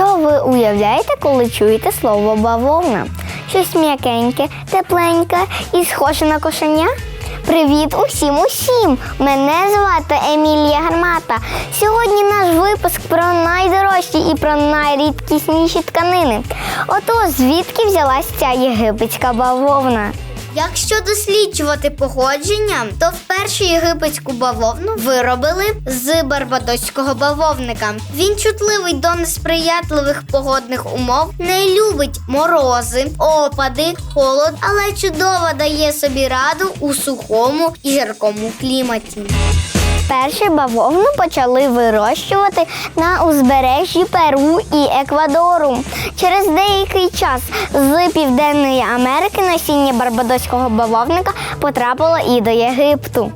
Що ви уявляєте, коли чуєте слово бавовна? Щось м'якеньке, тепленьке і схоже на кошеня? Привіт усім усім! Мене звати Емілія Гармата. Сьогодні наш випуск про найдорожчі і про найрідкісніші тканини. Отож, звідки взялась ця єгипетська бавовна? Якщо досліджувати походження, то вперше єгипетську бавовну виробили з барбадоського бавовника. Він чутливий до несприятливих погодних умов, не любить морози, опади, холод, але чудово дає собі раду у сухому і жаркому кліматі. Перше бавовну почали вирощувати на узбережжі Перу і Еквадору. Через деякий час з Південної Америки насіння барбадоського бавовника потрапило і до Єгипту.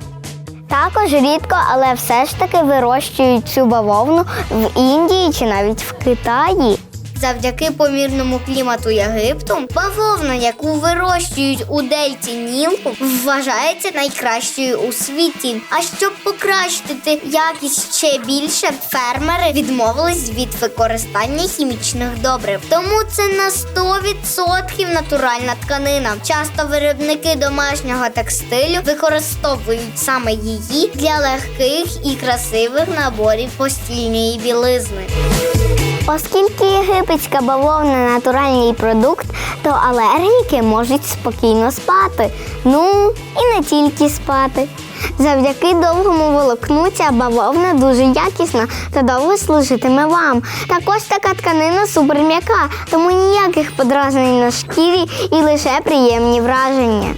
Також рідко, але все ж таки вирощують цю бавовну в Індії чи навіть в Китаї. Завдяки помірному клімату Єгипту, бавовна, яку вирощують у дельті Нілу, вважається найкращою у світі. А щоб покращити якість ще більше, фермери відмовились від використання хімічних добрив. Тому це на 100% натуральна тканина. Часто виробники домашнього текстилю використовують саме її для легких і красивих наборів постільної білизни. Оскільки єгипетська бавовна натуральний продукт, то алергіки можуть спокійно спати. Ну і не тільки спати. Завдяки довгому волокну ця бавовна дуже якісна та довго служитиме вам. Також така тканина суперм'яка, тому ніяких подразнень на шкірі і лише приємні враження.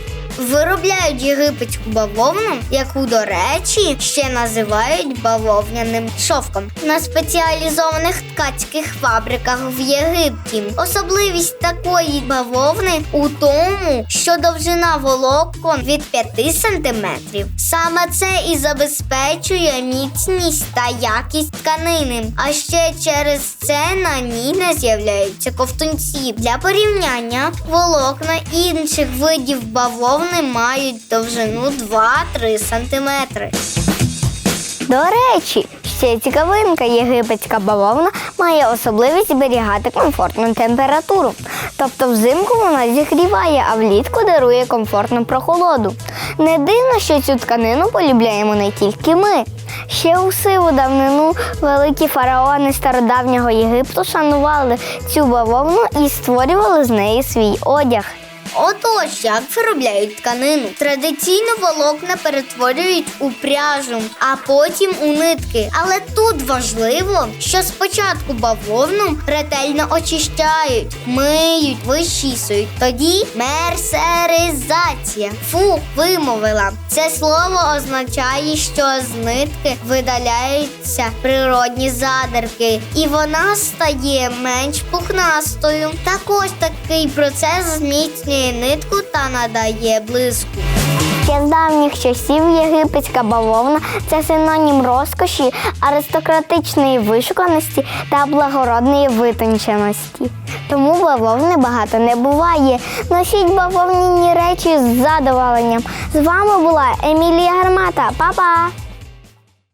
Виробляють єгипетську бавовну, яку, до речі, ще називають бавовняним шовком на спеціалізованих ткацьких фабриках в Єгипті. Особливість такої бавовни у тому, що довжина волокон від 5 сантиметрів. Саме це і забезпечує міцність та якість тканини. А ще через це на ній не з'являються ковтунці. Для порівняння волокна інших видів бавовни мають довжину 2-3 сантиметри. До речі, ще цікавинка єгипетська бавовна має особливість зберігати комфортну температуру. Тобто взимку вона зігріває, а влітку дарує комфортну прохолоду. Не дивно, що цю тканину полюбляємо не тільки ми. Ще у сиву давнину великі фараони стародавнього Єгипту шанували цю бавовну і створювали з неї свій одяг. Отож, як виробляють тканину? Традиційно волокна перетворюють у пряжу, а потім у нитки. Але тут важливо, що спочатку бавовну ретельно очищають, миють, вичісують. Тоді мерсеризація. Фу, вимовила. Це слово означає, що з нитки видаляються природні задерки, і вона стає менш пухнастою. Також такий процес зміцнює нитку та надає блиску. Ще з давніх часів єгипетська бавовна це синонім розкоші, аристократичної вишуканості та благородної витонченості. Тому бавовни багато не буває. Носіть бавовняні речі з задоволенням. З вами була Емілія Гармата. Па-па!